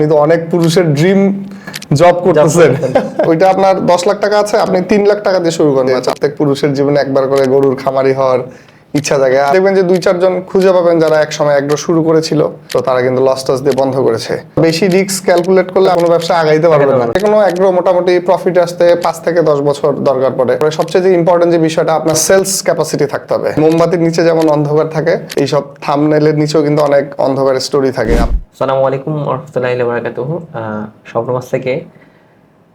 আপনি তো অনেক পুরুষের ড্রিম জব করতেছেন। ওইটা আপনার দশ লাখ টাকা আছে আপনি তিন লাখ টাকা দিয়ে শুরু করেন। প্রত্যেক পুরুষের জীবনে একবার করে গরুর খামারি হওয়ার ইচ্ছা জাগে আর দেখবেন যে দুই চারজন খুঁজে পাবেন যারা এক সময় একডো শুরু করেছিল তো তারা কিন্তু লস টস দিয়ে বন্ধ করেছে। বেশি রিস্ক ক্যালকুলেট করলে কোনো ব্যবসা আগাইতে পারবেন না। কোনো একডো মোটামুটি প্রফিট আসতে পাঁচ থেকে দশ বছর দরকার পড়ে। সবচেয়ে যে ইম্পর্টেন্ট যে বিষয়টা আপনার সেলস ক্যাপাসিটি থাকতে হবে। মোমবাতির নিচে যেমন অন্ধকার থাকে এইসব থামনেলের নিচেও কিন্তু অনেক অন্ধকারের স্টোরি থাকে। সালামু আলাইকুম রহমতুল্লাহ বারাকাতুহ স্বপ্নমাস থেকে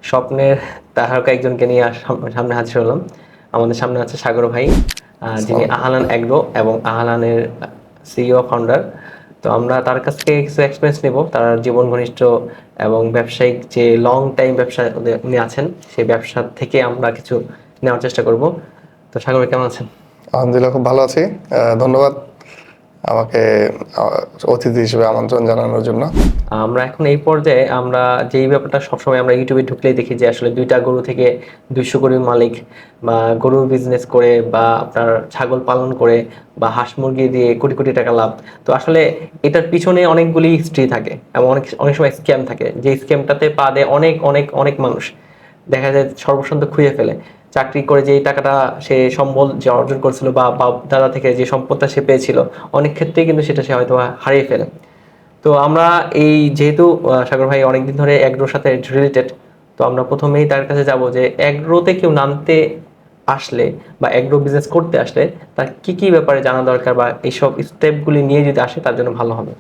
স্বপ্নের তাহারকে একজনকে নিয়ে সামনে হাজির হলাম। আমাদের সামনে আছে সাগর ভাই। যিনি আহলান অ্যাগ্রো এবং আহলানের সিইও ফাউন্ডার তো আমরা তার কাছ থেকে কিছু এক্সপিরিয়েন্স নেব। তার জীবন ঘনিষ্ঠ এবং ব্যবসায়িক যে লং টাইম ব্যবসা উনি আছেন সেই ব্যবসা থেকে আমরা কিছু নেওয়ার চেষ্টা করব। তো সাগর কেমন আছেন? আলহামদুলিল্লাহ খুব ভালো আছি। ধন্যবাদ আমাকে অতিথি হিসেবে আমন্ত্রণ জানানোর জন্য। আমরা এখন এই পর্যায়ে আমরা যেই ব্যাপারটা সবসময় আমরা ইউটিউবে ঢুকলেই দেখি যে আসলে দুইটা গরু থেকে দুইশো গরুর মালিক বা গরু বিজনেস করে বা আপনার ছাগল পালন করে বা হাঁস মুরগি দিয়ে কোটি কোটি টাকা লাভ। তো আসলে এটার পিছনে অনেকগুলি হিস্ট্রি থাকে এবং অনেক অনেক সময় স্ক্যাম থাকে। যে স্ক্যামটাতে পা দেয় অনেক অনেক অনেক মানুষ। দেখা যায় সর্বসন্ত খুঁজে ফেলে। চাকরি করে যে টাকাটা সে সম্বল যে অর্জন করছিল বা দাদা থেকে যে সম্পদটা সে পেয়েছিল, অনেক ক্ষেত্রেই কিন্তু সেটা সে হয়তো হারিয়ে ফেলে। তো আমরা এই যেহেতু সাগর ভাই অনেকদিন ধরে অ্যাগ্রোর সাথে রিলেটেড তো আমরা প্রথমেই তার কাছে যাব যে অ্যাগ্রোতে কেউ নামতে আসলে বা অ্যাগ্রো বিজনেস করতে আসলে তার কি কি ব্যাপারে জানা দরকার বা এইসব স্টেপগুলি নিয়ে যদি আসে তার জন্য ভালো হবে।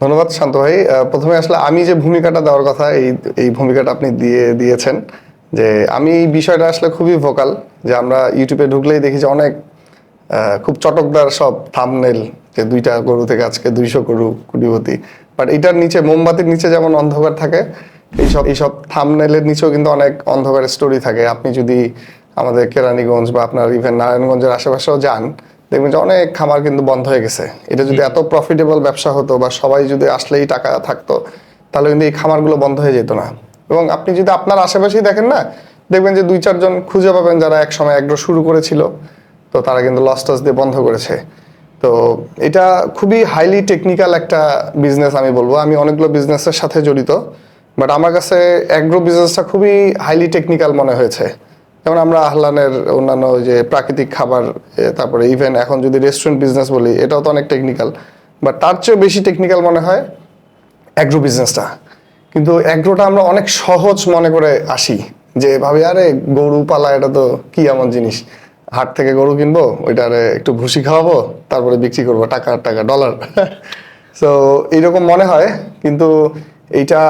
ধন্যবাদ শান্ত ভাই। প্রথমে আসলে আমি যে ভূমিকাটা দেওয়ার কথা, এই এই ভূমিকাটা আপনি দিয়ে দিয়েছেন যে আমি এই বিষয়টা আসলে খুবই ভোকাল যে আমরা ইউটিউবে ঢুকলেই দেখি যে অনেক খুব চটকদার সব থামনেল যে দুইটা গরু থেকে আজকে দুইশো গরু কুটিপতি বাট এটার নিচে মোমবাতির নিচে যেমন অন্ধকার থাকে এইসব এইসব থামনেলের নিচেও কিন্তু অনেক অন্ধকারের স্টোরি থাকে। আপনি যদি আমাদের কেরানীগঞ্জ বা আপনার ইভেন নারায়ণগঞ্জের আশেপাশেও যান দেখবেন যে অনেক খামার কিন্তু বন্ধ হয়ে গেছে। এটা যদি এত প্রফিটেবল ব্যবসা হতো বা সবাই যদি আসলেই টাকা থাকতো তাহলে কিন্তু এই খামারগুলো বন্ধ হয়ে যেত না। এবং আপনি যদি আপনার আশেপাশেই দেখেন না, দেখবেন যে দুই, চারজন খুঁজে পাবেন যারা এক সময় একডো শুরু করেছিল। তো তারা কিন্তু লস টস দিয়ে বন্ধ করেছে। তো এটা খুবই হাইলি টেকনিক্যাল একটা বিজনেস আমি বলব। আমি অনেকগুলো বিজনেসের সাথে জড়িত বাট আমার কাছে অ্যাগ্রো বিজনেসটা খুবই হাইলি টেকনিক্যাল মনে হয়েছে। যেমন আমরা আহলানের অন্যান্য যে প্রাকৃতিক খাবার তারপরে ইভেন এখন যদি রেস্টুরেন্ট বিজনেস বলি, এটাও তো অনেক টেকনিক্যাল বাট তার চেয়েও বেশি টেকনিক্যাল মনে হয় অ্যাগ্রো বিজনেসটা কিন্তু অ্যাগ্রোটা আমরা অনেক সহজ মনে করে আসি, যে ভাবি, আরে, গরু পালা, এটা তো কি এমন জিনিস? হাট থেকে গরু কিনবো, ওইটারে একটু ভুসি খাওয়াবো, তারপরে বিক্রি করব, টাকা টাকা ডলার সো এইরকম মনে হয়, কিন্তু এইটা,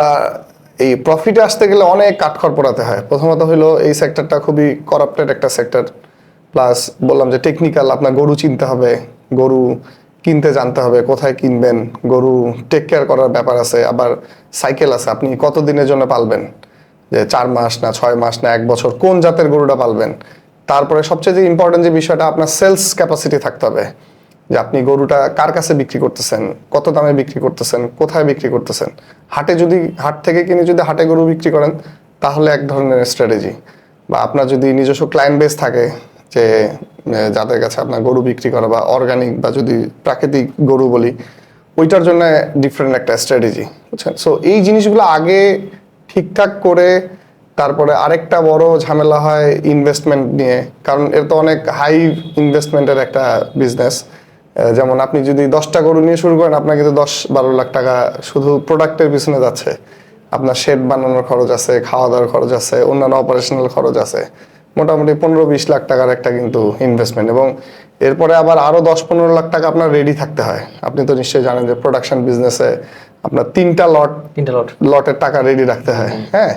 এই প্রফিটে আসতে গেলে অনেক কাঠখড় পোড়াতে হয়। প্রথমত হলো এই সেক্টরটা খুবই করাপ্টেড একটা সেক্টর প্লাস বললাম যে টেকনিক্যাল আপনার গরু চিনতে হবে, গরু কিনতে জানতে হবে, কোথায় কিনবেন, গরু টেক কেয়ার করার ব্যাপার আছে, আবার সাইকেল আছে, আপনি কত দিনের জন্য পালবেন? যে চার মাস না ছয় মাস না এক বছর, কোন জাতের গরুটা পালবেন? তারপরে সবচেয়ে যে ইম্পর্টেন্ট যে বিষয়টা, আপনার সেলস ক্যাপাসিটি থাকতে হবে। যে আপনি গরুটা কার কাছে বিক্রি করতেছেন, কত দামে বিক্রি করতেছেন, কোথায় বিক্রি করতেছেন? হাটে যদি, হাট থেকে কিনে যদি হাটে গরু বিক্রি করেন, তাহলে এক ধরনের স্ট্র্যাটেজি বা আপনার যদি নিজস্ব ক্লায়েন্ট বেস থাকে যে যাদের কাছে আপনার গরু বিক্রি করা বা অর্গানিক বা যদি প্রাকৃতিক গরু বলি, ওইটার জন্য ডিফারেন্ট একটা স্ট্র্যাটেজি বুঝছেন? সো এই জিনিসগুলো আগে ঠিকঠাক করে তারপরে আরেকটা বড় ঝামেলা হয় ইনভেস্টমেন্ট নিয়ে। কারণ এর তো অনেক হাই ইনভেস্টমেন্টের একটা বিজনেস যেমন আপনি যদি দশটা গরু নিয়ে শুরু করেন, আপনার কিন্তু দশ বারো লাখ টাকা শুধু প্রোডাক্টের পিছনে যাচ্ছে। আপনার শেড বানানোর খরচ আছে খাওয়া দাওয়ার খরচ আছে, অন্যান্য অপারেশনাল খরচ আছে। মোটামুটি পনেরো বিশ লাখ টাকার একটা কিন্তু ইনভেস্টমেন্ট এবং এরপরে আবার আরও দশ পনেরো লাখ টাকা আপনার রেডি থাকতে হয়। আপনি তো নিশ্চয়ই জানেন যে প্রোডাকশন বিজনেসে আপনার তিনটা লট তিনটা লট লটের টাকা রেডি রাখতে হয় হ্যাঁ?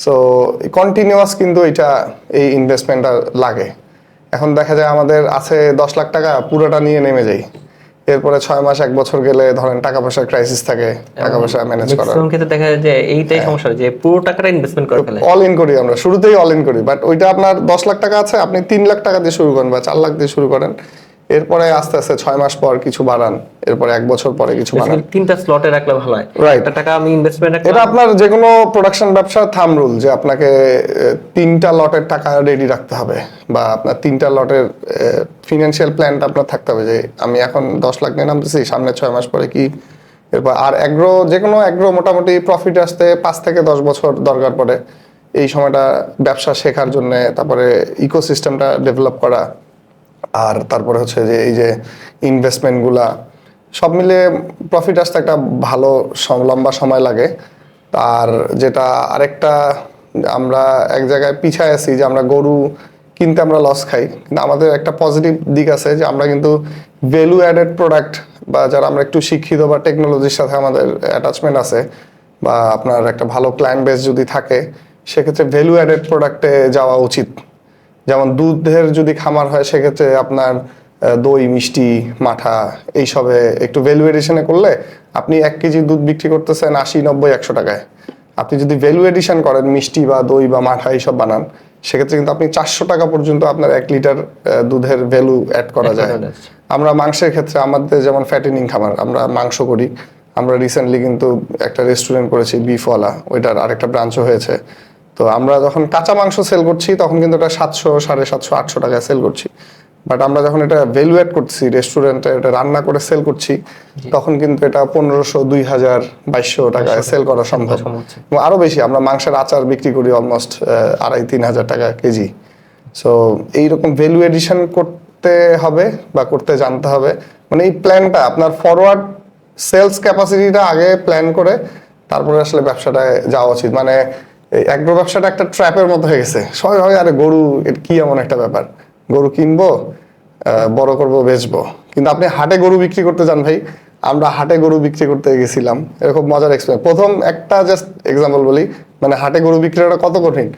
সো কন্টিনিউয়াস কিন্তু এটা এই ইনভেস্টমেন্টটা লাগে। এখন দেখা যায় আমাদের আছে দশ লাখ টাকা পুরোটা নিয়ে নেমে যাই এরপরে ছয় মাস এক বছর গেলে ধরেন টাকা পয়সার ক্রাইসিস থাকে টাকা পয়সা ম্যানেজ করা ক্ষেত্রে দেখা যায় যে এইটাই সমস্যা যে পুরো টাকাটা ইনভেস্টমেন্ট করে ফেলে। অল ইন করি আমরা শুরুতেই অল ইন করি বাট ওইটা আপনার দশ লাখ টাকা আছে আপনি তিন লাখ টাকা দিয়ে শুরু করেন বা চার লাখ দিয়ে শুরু করেন। এরপরে আস্তে আস্তে ছয় মাস পর কিছু বাড়ান এরপরে এক বছর পরে কিছু বাড়ান তিনটা স্লটে রাখলে ভালো হয়. একটা টাকা আমি ইনভেস্টমেন্ট এটা আপনার যে কোনো প্রোডাকশন ব্যবসার থাম রুল যে আপনাকে তিনটা লটের টাকা রেডি রাখতে হবে বা আপনার তিনটা লটের ফিনান্সিয়াল প্ল্যানটা আপনার থাকতে হবে যে আমি এখন দশ লাখ নিয়ে নামতেছি সামনে ছয় মাস পরে কি? এরপর আর অ্যাগ্রো যে কোনো অ্যাগ্রো মোটামুটি প্রফিট আসতে পাঁচ থেকে দশ বছর দরকার পড়ে। এই সময়টা ব্যবসা শেখার জন্য তারপরে ইকোসিস্টেমটা ডেভেলপ করা আর তারপরে হচ্ছে যে এই যে ইনভেস্টমেন্টগুলা সব মিলে প্রফিট আসতে একটা ভালো লম্বা সময় লাগে। আর যেটা আরেকটা, আমরা এক জায়গায় পিছায় আছি যে আমরা গরু কিনতে আমরা লস খাই। কিন্তু আমাদের একটা পজিটিভ দিক আছে যে আমরা কিন্তু ভ্যালু অ্যাডেড প্রোডাক্ট বা যারা আমরা একটু শিক্ষিত বা টেকনোলজির সাথে আমাদের অ্যাটাচমেন্ট আছে বা আপনার একটা ভালো ক্লায়েন্ট বেস যদি থাকে, সেক্ষেত্রে ভ্যালু অ্যাডেড প্রোডাক্টে যাওয়া উচিত। যেমন দুধের যদি খামার হয় সেক্ষেত্রে আপনার দই মিষ্টি মাঠা এইসবে একটু ভ্যালু এডিশনে করলে আপনি এক কেজি দুধ বিক্রি করতেছেন আশি নব্বই একশো টাকায়। আপনি যদি ভ্যালু এডিশন করেন মিষ্টি বা দই বা মাঠা এইসব বানান সেক্ষেত্রে কিন্তু আপনি চারশো টাকা পর্যন্ত আপনার এক লিটার দুধের ভ্যালু অ্যাড করা যায়। আমরা মাংসের ক্ষেত্রে আমাদের যেমন ফ্যাটেনিং খামার আমরা মাংস করি। আমরা রিসেন্টলি কিন্তু একটা রেস্টুরেন্ট করেছি বিফওয়ালা ওইটার আরেকটা ব্রাঞ্চও হয়েছে। তো আমরা যখন কাঁচা মাংস সেল করছি তখন কিন্তু এটা সাতশো সাড়ে সাতশো আটশো টাকায় সেল করছি। বাট আমরা যখন এটা ভ্যালু অ্যাড করছি রেস্টুরেন্টে এটা রান্না করে সেল করছি তখন কিন্তু এটা পনেরোশো দুই হাজার বাইশশো টাকায় সেল করা সম্ভব। এবং আরও বেশি আমরা মাংসের আচার বিক্রি করি অলমোস্ট আড়াই তিন হাজার টাকা কেজি। সো এইরকম ভ্যালু এডিশন করতে হবে বা করতে জানতে হবে। মানে এই প্ল্যানটা আপনার ফরওয়ার্ড সেলস ক্যাপাসিটিটা আগে প্ল্যান করে তারপরে আসলে ব্যবসাটায় যাওয়া উচিত। মানে অ্যাগ্রো ব্যবসাটা একটা ট্র্যাপের মতো হয়ে গেছে। সবাই ভাবে, আরে গরু কি এমন একটা ব্যাপার? গরু কিনবো বড় করব, বেচবো? কিন্তু আপনি হাটে গরু বিক্রি করতে যান ভাই। আমরা হাটে গরু বিক্রি করতে গেছিলাম। এরকম মজার এক্সপিরিয়েন্স প্রথম একটা জাস্ট এক্সাম্পল বলি মানে হাটে গরু বিক্রি করা কত কঠিন?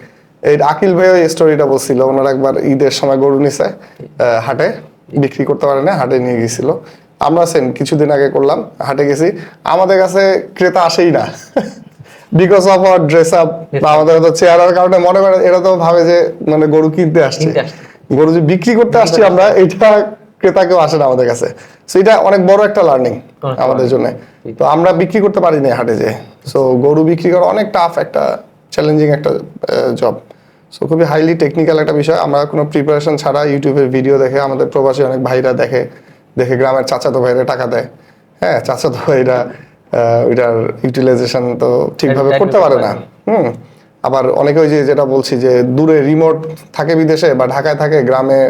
এই আকিল ভাই ওই স্টোরিটা বলছিল, ওনারা একবার ঈদের সময় গরু নিছে হাটে, বিক্রি করতে পারে না, হাটে নিয়ে গেছিল। আমরা সেন কিছুদিন আগে করলাম, হাটে গেছি। আমাদের কাছে ক্রেতা আসেই না। Because of our dress up বা আমাদের তো চেহারার কারণে মনে করে এরা তো ভাবে যে মানে গরু কিনতে আসছে। গরু যে বিক্রি করতে আসছি আমরা এটা ক্রেতা কেউ আসে না আমাদের কাছে। সো এটা অনেক বড় একটা লার্নিং আমাদের জন্য। তো আমরা বিক্রি করতে পারি না হাটে যে। সো গরু বিক্রি করা অনেক টাফ একটা চ্যালেঞ্জিং একটা জব সো খুবই হাইলি টেকনিক্যাল একটা বিষয়। আমরা কোনো প্রিপারেশন ছাড়া ইউটিউবের ভিডিও দেখে আমাদের প্রবাসী অনেক ভাইরা দেখে দেখে গ্রামের চাচাতো ভাইরা টাকা দেয়। হ্যাঁ চাচাতো ভাইরা ওইটার ইউটিলাইজেশন তো ঠিকভাবে করতে পারে না। হুম আবার অনেকে ওই যে যেটা বলছি যে দূরে রিমোট থাকে বিদেশে বা ঢাকায় থাকে গ্রামে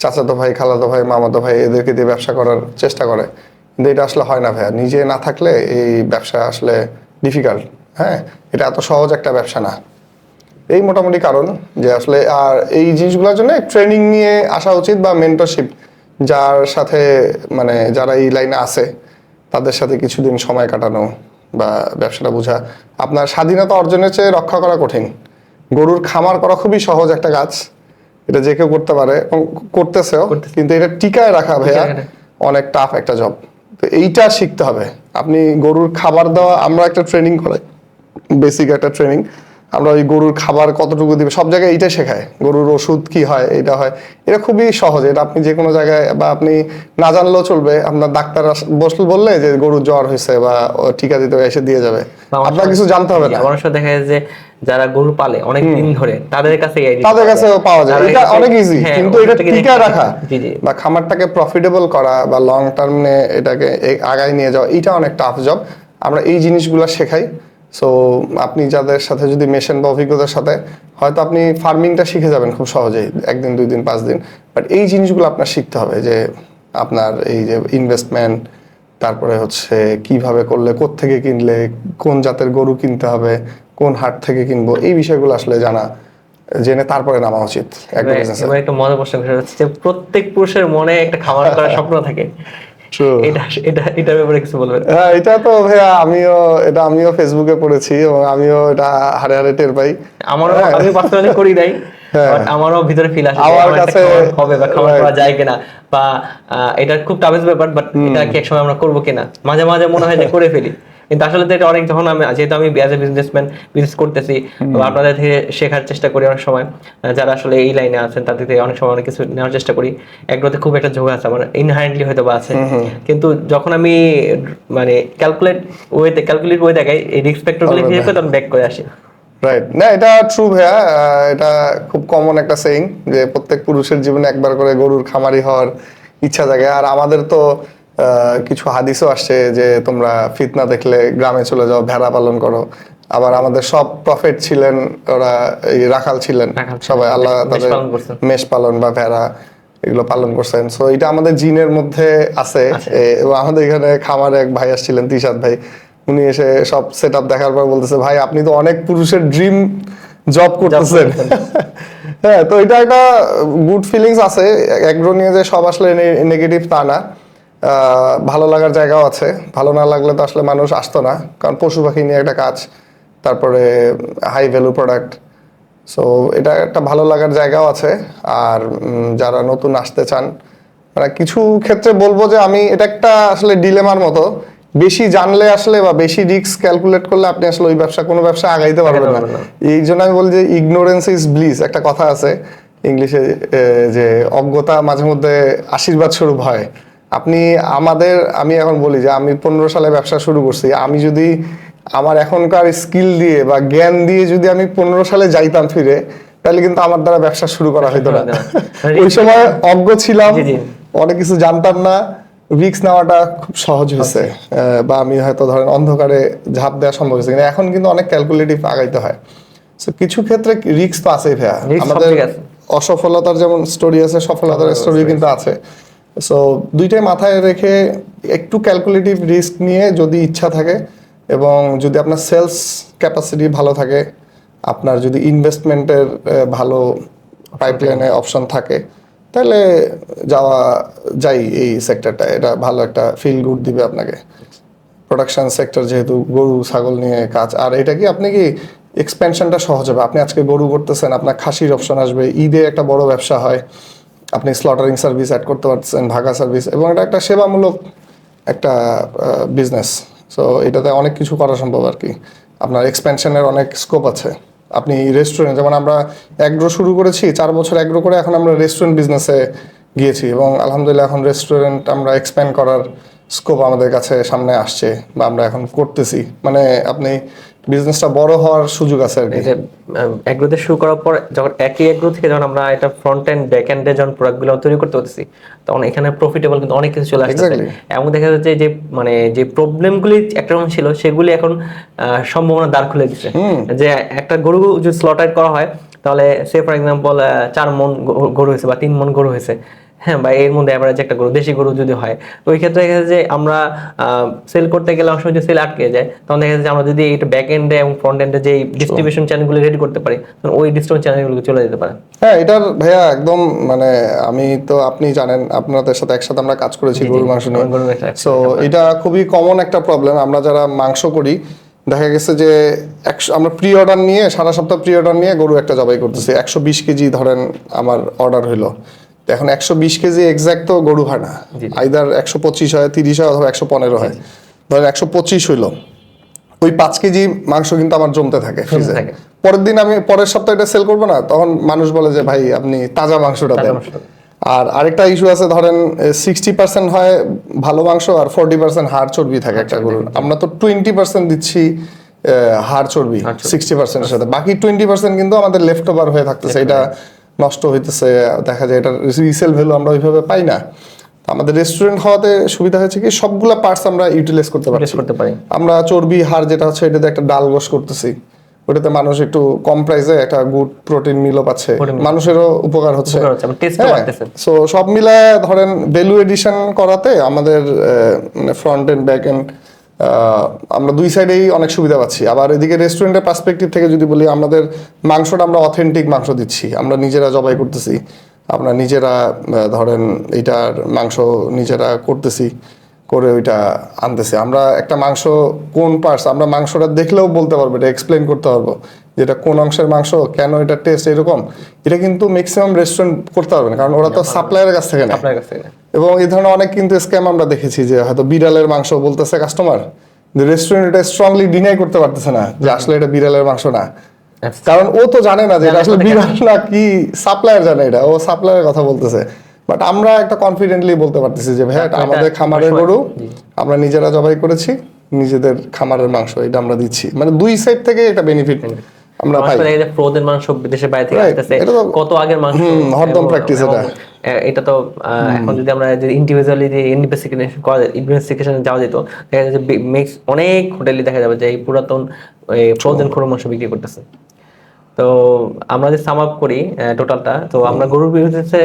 চাচাতো ভাই খালাতো ভাই মামাতো ভাই এদেরকে দিয়ে ব্যবসা করার চেষ্টা করে। কিন্তু এটা আসলে হয় না ভাইয়া। নিজে না থাকলে এই ব্যবসা আসলে ডিফিকাল্ট হ্যাঁ? এটা এত সহজ একটা ব্যবসা না। এই মোটামুটি কারণ যে আসলে আর এই জিনিসগুলোর জন্য ট্রেনিং নিয়ে আসা উচিত বা মেন্টরশিপ যার সাথে মানে যারা এই লাইনে আছে তাদের সাথে কিছুদিন সময় কাটানো বা ব্যবসাটা বোঝা। আপনার স্বাধীনতা অর্জনের চেয়ে রক্ষা করা কঠিন। গরুর খামার করা খুবই সহজ একটা কাজ। এটা যে কেউ করতে পারে এবং করতেছেও কিন্তু এটা টিকায় রাখা ভাইয়া অনেক টাফ একটা জব তো এইটা শিখতে হবে। আপনি গরুর খাবার দেওয়া আমরা একটা ট্রেনিং করাই। বেসিক একটা ট্রেনিং আমরা ওই গরুর খাবার কতটুকু দিবে সব জায়গায় এইটা শেখায়। গরুর ওষুধ কি হয় এটা হয়। এটা খুবই সহজ এটা আপনি যে কোনো জায়গায় বা আপনি না জানলেও চলবে। আপনার ডাক্তার বসল বললে যে গরুর জ্বর হয়েছে বা টিকা দিতে এসে দিয়ে যাবে। আপনার কিছু জানতে হবে না। অনেক সময় দেখা যায় যে যারা গরু পালে অনেক দিন ধরে তাদের কাছে এই তাদের যায়। পাওয়া যায়। এটা অনেক ইজি হ্যাঁ, কিন্তু এটা টিকা রাখা বা খামারটাকে প্রফিটেবল করা বা লং টার্মে এটাকে আগায় নিয়ে যাওয়া এটা অনেক টাফ জব আমরা এই জিনিসগুলো শেখাই। সো আপনি যাদের সাথে যদি মেশিন বা অভিজ্ঞতার সাথে হয়তো আপনি ফার্মিংটা শিখে যাবেন খুব সহজেই একদিন দুই দিন পাঁচ দিন। বাট এই জিনিসগুলো আপনার শিখতে হবে যে আপনার এই যে ইনভেস্টমেন্ট তারপরে হচ্ছে কীভাবে করলে থেকে কিনলে কোন জাতের গরু কিনতে হবে কোন হাট থেকে কিনবো এই বিষয়গুলো আসলে জানা জেনে তারপরে নামা উচিত। business একটা মজার প্রশ্ন হচ্ছে যে প্রত্যেক পুরুষের মনে একটা খামার করার স্বপ্ন থাকে. এটা এটা এটার ব্যাপারে কিছু বলবেন? হ্যাঁ এটা তো ভাইয়া আমিও এটা আমিও ফেসবুকে পড়েছি এবং আমিও এটা হারে হারে টের পাই। আমারও হ্যাঁ। আমি পার্সোনালি করি নাই হ্যাঁ। আমারও ভিতরে ফিল আসে আমার আমার কাছে- হবে বা খামার করা যায় কিনা বা এটা খুব টাফেস ব্যাপার বাট এটা কি একসময় আমরা করব কিনা? মাঝে মাঝে মনে হয় যে করে ফেলি। কিন্তু আসলে তো এটা অনেক যখন আমি যেহেতু আমি অ্যাজ এ বিজনেসম্যান বিজনেস করতেছি আপনাদের থেকে শেখার চেষ্টা করি অনেক সময়। যারা আসলে এই লাইনে আছেন তাদের থেকে অনেক সময় অনেক কিছু নেওয়ার চেষ্টা করি। একগুলোতে খুব একটা ঝোঁক আছে আমার ইনহারেন্টলি হয়তো বা আছে। কিন্তু যখন আমি মানে ক্যালকুলেট ওয়েতে ক্যালকুলেট ওয়ে দেখাই এই রিস্ক ফ্যাক্টরগুলো. হিসেবে তখন ব্যাক করে আসি। রাইট না এটা ট্রু ভাইয়া। এটা খুব কমন একটা সেইং যে প্রত্যেক পুরুষের জীবনে একবার করে গরুর খামারি হওয়ার ইচ্ছা জাগে। আর আমাদের তো কিছু হাদিসও আসছে যে তোমরা ফিতনা দেখলে গ্রামে চলে যাও ভেড়া পালন করো। আবার আমাদের সব প্রফেট ছিলেন ওরা এই রাখাল ছিলেন। সবাই আল্লাহ তাদের পালন মেষ পালন বা ভেড়া এগুলো পালন করছেন। সো এটা আমাদের জিনের মধ্যে আছে। এবং আমাদের এখানে খামারে এক ভাই আসছিলেন তিশাদ ভাই। উনি এসে সব সেট আপ দেখার পর বলতেছে ভাই আপনি তো অনেক পুরুষের ড্রিম জব করতেছেন। হ্যাঁ তো এটা একটা গুড ফিলিংস আছে। এগ্রো নিয়ে যে সব আসলে নেগেটিভ তা না। ভালো লাগার জায়গাও আছে। ভালো না লাগলে তো আসলে মানুষ আসতো না। কারণ পশু পাখি নিয়ে একটা কাজ তারপরে হাই ভ্যালু প্রোডাক্ট সো এটা একটা ভালো লাগার জায়গাও আছে। আর যারা নতুন আসতে চান মানে কিছু ক্ষেত্রে বলব যে আমি এটা একটা আসলে ডিলেমার মতো। বেশি জানলে আসলে বা বেশি রিস্ক ক্যালকুলেট করলে আপনি আসলে ওই ব্যবসা কোনো ব্যবসা আগাইতে পারবেন না। এই জন্য আমি বলি যে ইগনোরেন্স ইজ ব্লিস একটা কথা আছে। ইংলিশে যে অজ্ঞতা মাঝে মধ্যে আশীর্বাদ স্বরূপ হয়। আপনি আমাদের আমি এখন বলি যে আমি পনেরো সালে ব্যবসা শুরু করছি আমি যদি আমার এখনকার স্কিল দিয়ে বা জ্ঞান দিয়ে যদি আমি পনেরো সালে যাইতাম ফিরে তাহলে কিন্তু আমার দ্বারা ব্যবসা শুরু করা হইতো না। ওই সময় অজ্ঞ ছিলাম। অনেক কিছু জানতাম না রিস্ক নেওয়াটা খুব সহজ হয়েছে বা আমি হয়তো ধরেন অন্ধকারে ঝাঁপ দেওয়া সম্ভব হয়েছে কিন্তু এখন কিন্তু অনেক ক্যালকুলেটিভ আগাইতে হয়। So, কিছু ক্ষেত্রে রিস্ক তো আছেই ভাইয়া। আমাদের অসফলতার যেমন স্টোরি আছে সফলতার স্টোরি কিন্তু আছে। সো দুইটাই মাথায় রেখে একটু ক্যালকুলেটিভ রিস্ক নিয়ে যদি ইচ্ছা থাকে এবং যদি আপনার সেলস ক্যাপাসিটি ভালো থাকে, আপনার যদি ইনভেস্টমেন্টের ভালো পাইপলাইনে অপশন থাকে, তাহলে যাওয়া যাই এই সেক্টরটা এটা ভালো একটা ফিল গুড দিবে আপনাকে। প্রোডাকশন সেক্টর যেহেতু গরু, ছাগল নিয়ে কাজ, আর এটা কি আপনি কি এক্সপেনশনটা সহজ হবে? আপনি আজকে গরু করতেছেন, আপনার খাসির অপশন আসবে, ঈদে একটা বড় ব্যবসা হয় আপনি স্লটারিং সার্ভিস অ্যাড করতে পারছেন ভাগা সার্ভিস এবং এটা একটা সেবামূলক একটা বিজনেস সো এটাতে অনেক কিছু করা সম্ভব আর কি। আপনার এক্সপেনশনের অনেক স্কোপ আছে। আপনি রেস্টুরেন্ট যেমন আমরা অ্যাগ্রো শুরু করেছি, চার বছর অ্যাগ্রো করে এখন আমরা রেস্টুরেন্ট বিজনেসে গিয়েছি এবং আলহামদুলিল্লাহ এখন রেস্টুরেন্ট আমরা এক্সপ্যান্ড করার স্কোপ আমাদের কাছে সামনে আসছে বা আমরা এখন করতেছি। মানে আপনি বিজনেসটা বড় হওয়ার সুযোগ আছে আর কি। এগ্রোতে শুরু করার পর যখন একই এগ্রো থেকে যখন আমরা এটা ফ্রন্ট এন্ড ব্যাক এন্ডে যখন প্রোডাক্টগুলো তৈরি করতে হতেছি তখন এখানে প্রফিটেবল কিন্তু অনেক কিছু চলে আসছে. এবং দেখা যাচ্ছে যে মানে যে প্রবলেমগুলি একটা রকম ছিল সেগুলি এখন সম্ভাবনা দ্বার খুলে দিচ্ছে যে একটা গরু যদি স্লটার করা হয় তাহলে সে ফর এক্সাম্পল চার মন গরু হয়েছে বা তিন মন গরু হয়েছে। হ্যাঁ বা এর মধ্যে অ্যাভারেজ একটা গরু দেশি গরু যদি হয় তো ওই ক্ষেত্রে দেখা যে আমরা সেল করতে গেলে অনেক সময় সেল আটকে যায় তখন দেখা যাচ্ছে যে আমরা যদি এটা ব্যাক এন্ডে এবং ফ্রন্ট এন্ডে যে ডিস্ট্রিবিউশন চ্যানেলগুলো রেডি করতে পারি তখন ওই ডিস্ট্রিবিউশন চ্যানেলগুলো চলে যেতে পারে। হ্যাঁ এটার ভাইয়া একদম মানে আমি তো আপনি জানেন আপনাদের সাথে একসাথে আমরা কাজ করেছি গরু মাংস নিয়ে। সো এটা খুবই কমন একটা প্রবলেম আমরা যারা মাংস করি দেখা গেছে যে একশো আমরা প্রি অর্ডার নিয়ে সারা সপ্তাহ প্রি অর্ডার নিয়ে গরু একটা জবাই করতেছি। একশো বিশ কেজি ধরেন আমার অর্ডার হইল। এখন একশো বিশ কেজি এক্সাক্ট তো গরু হয় না। আইদার একশো পঁচিশ হয় তিরিশ হয় অথবা একশো পনেরো হয়। ধরেন একশো পঁচিশ হইল। ওই পাঁচ কেজি মাংস কিন্তু আমার জমতে থাকে ফ্রিজে পরের দিন আমি পরের সপ্তাহে এটা সেল করব না তখন মানুষ বলে যে ভাই আপনি তাজা মাংসটা দেন। আর আরেকটা ইস্যু আছে ধরেন সিক্সটি পার্সেন্ট হয় ভালো মাংস আর ফোরটি পার্সেন্ট হাড় চর্বি থাকে একটা গরুর। আমরা তো টোয়েন্টি পার্সেন্ট দিচ্ছি হাড় চর্বি সিক্সটি পার্সেন্টের সাথে। বাকি টোয়েন্টি পার্সেন্ট কিন্তু আমাদের লেফট ওভার হয়ে থাকতেছে। এটা নষ্ট হইতেছে দেখা যায় এটা রিসেল ভ্যালু আমরা ওইভাবে পাই না। আমাদের রেস্টুরেন্ট হওয়াতে সুবিধা হয়েছে কি সবগুলা পার্টস আমরা ইউটিলাইজ করতে Utilize করতে পারি। আমরা চর্বি হাড় যেটা হচ্ছে এটাতে একটা ডাল গোস করতেছি। ওটাতে মানুষ একটু কম প্রাইসে একটা গুড প্রোটিন মিলও পাচ্ছে। মানুষেরও উপকার হচ্ছে। ও হ্যাঁ। সো সব মিলায় ধরেন ভ্যালু এডিশন করাতে আমাদের মানে ফ্রন্ট এন্ড ব্যাক এন্ড আমরা দুই সাইডেই অনেক সুবিধা পাচ্ছি। আবার এদিকে রেস্টুরেন্টের পার্সপেক্টিভ থেকে যদি বলি, আমাদের মাংসটা আমরা অথেন্টিক মাংস দিচ্ছি। আমরা নিজেরা জবাই করতেছি। আমরা নিজেরা ধরেন এইটার মাংস নিজেরা করতেছি, করে ওইটা আনতেছি। আমরা একটা মাংস কোন পার্টস আমরা মাংসটা দেখলেও বলতে পারব, এটা এক্সপ্লেন করতে পারব। যেটা কোন অংশের মাংস কেন এটা টেস্ট এরকম এটা কিন্তু ম্যাক্সিমাম রেস্টুরেন্ট করতে পারবে না কারণ ওরা তো সাপ্লায়ারের কাছ থেকে নেয়। থেকে এবং এই ধরনের অনেক কিন্তু স্ক্যাম আমরা দেখেছি যে হয়তো বিড়ালের মাংস বলতেছে কাস্টমার রেস্টুরেন্ট এটা স্ট্রংলি ডিনাই করতে পারতেছে না যে আসলে এটা বিড়ালের মাংস না। কারণ ও তো জানে না যে এটা আসলে বিড়াল না কি সাপ্লায়ার জানে এটা ও সাপ্লায়ারের কথা বলতেছে। বাট আমরা একটা কনফিডেন্টলি বলতে পারতেছি যে ভাই এটা এটা আমাদের খামারের গরু আমরা নিজেরা জবাই করেছি নিজেদের খামারের মাংস এটা আমরা দিচ্ছি। মানে দুই সাইড থেকে একটা বেনিফিট আমরা অনেক পাই। দেখা ফ্রোজেন মাংস দেশের বাইরে থেকে আসতেছে। কত আগের মাংস? হরদম এবং, এটা। এটা তো এখন যদি আমরা যে ইন্ডিভিজুয়ালি যে ইনভেস্টিগেশন করা ইনভেস্টিগেশন যাওয়া যেত দেখা যে মিক্স অনেক হোটেলে দেখা যাবে যে এই পুরাতন ফ্রোজেন গরুর মাংস বিক্রি করতেছে। তো আমরা যে সাম আপ করি টোটালটা তো আমরা গরুর বিজনেসে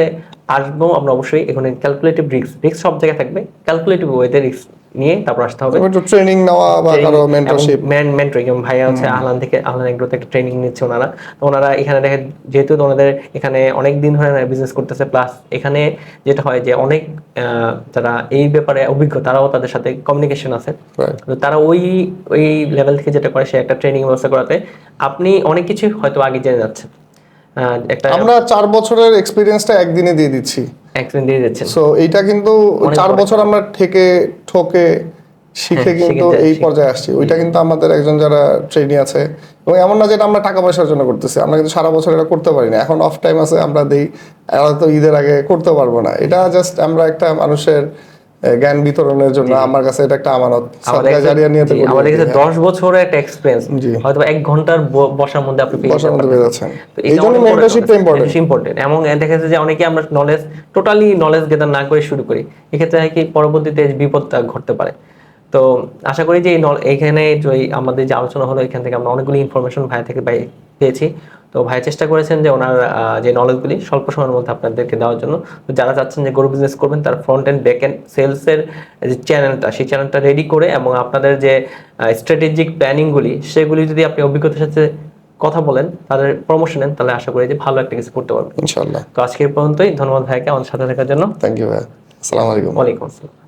আসব আমরা অবশ্যই এখানে ক্যালকুলেটিভ রিস্ক রিস্ক সব জায়গায় থাকবে। ক্যালকুলেটিভ ওয়েতে রিস্ক নিয়ে তারপর আসতে হবে। একটু ট্রেনিং নেওয়া বা কারও মেন্টরশিপ মেন্টরিং এবং ভাইয়া হচ্ছে আহলান থেকে আহলান এগ্রোতে একটা ট্রেনিং নিচ্ছে ওনারা। তো ওনারা এখানে দেখে যেহেতু ওনাদের এখানে অনেক দিন ধরে বিজনেস করতেছে প্লাস এখানে যেটা হয় যে অনেক যারা এই ব্যাপারে অভিজ্ঞ তারাও তাদের সাথে কমিউনিকেশন আছে। তো তারা ওই ওই লেভেল থেকে যেটা করে সে একটা ট্রেনিং ব্যবস্থা করাতে আপনি অনেক কিছু হয়তো আগে জেনে যাচ্ছেন। একটা আমরা চার বছরের এক্সপিরিয়েন্সটা একদিনে দিয়ে দিচ্ছি। অ্যাক্সিডেন্ট দিয়ে যাচ্ছেন। সো এইটা কিন্তু চার বছর আমরা ঠেকে ঠকে শিখে হ্যাঁ, কিন্তু এই পর্যায়ে আসছি। ওইটা কিন্তু আমাদের একজন যারা ট্রেনি আছে এবং এমন না যেটা আমরা টাকা পয়সার জন্য করতেছি আমরা কিন্তু সারা বছর এটা করতে পারি না। এখন অফ টাইম আছে আমরা দেই এরা তো ঈদের আগে করতে পারব না। এটা জাস্ট আমরা একটা মানুষের জ্ঞান বিতরণের জন্য আমার কাছে এটা একটা আমানত। আমাদের সাদকা জারিয়া নিয়ে তো আমাদের কাছে। দশ বছরের একটা এক্সপিরিয়েন্স হয়তো এক ঘণ্টার বসার মধ্যে আপনি পেয়ে বসার মধ্যে। পেয়ে যাচ্ছেন। এই জন্য মেন্টরশিপটা ইম্পর্টেন্ট ইম্পর্টেন্ট এবং দেখা যাচ্ছে যে অনেকে আমরা নলেজ টোটালি নলেজ গেদার না করে শুরু করি। এক্ষেত্রে হয় কি পরবর্তীতে বিপদটা ঘটতে পারে। তো আশা করি যে এই এইখানে যে আমাদের যে আলোচনা হলো এখান থেকে আমরা অনেকগুলি ইনফরমেশন ভাই থেকে পাই- পেয়েছি। তো ভাই চেষ্টা করেছেন যে ওনার যে নলেজগুলি স্বল্প সময়ের মধ্যে আপনাদেরকে দেওয়ার জন্য। তো যারা চাচ্ছেন যে গরু বিজনেস করবেন তার ফ্রন্ট এন্ড ব্যাক এন্ড সেলসের যে চ্যানেলটা সেই চ্যানেলটা রেডি করে এবং আপনাদের যে স্ট্র্যাটেজিক প্ল্যানিংগুলি সেগুলি যদি আপনি অভিজ্ঞতার সাথে কথা বলেন তাদের প্রমোশন নেন তাহলে আশা করি যে ভালো একটা কিছু করতে পারবেন। ইনশাআল্লাহ। তো আজকের পর্যন্তই ধন্যবাদ ভাইকে আমাদের সাথে থাকার জন্য। থ্যাংক ইউ ভাই। আসসালামু আলাইকুম। ওয়ালাইকুম আসসালাম।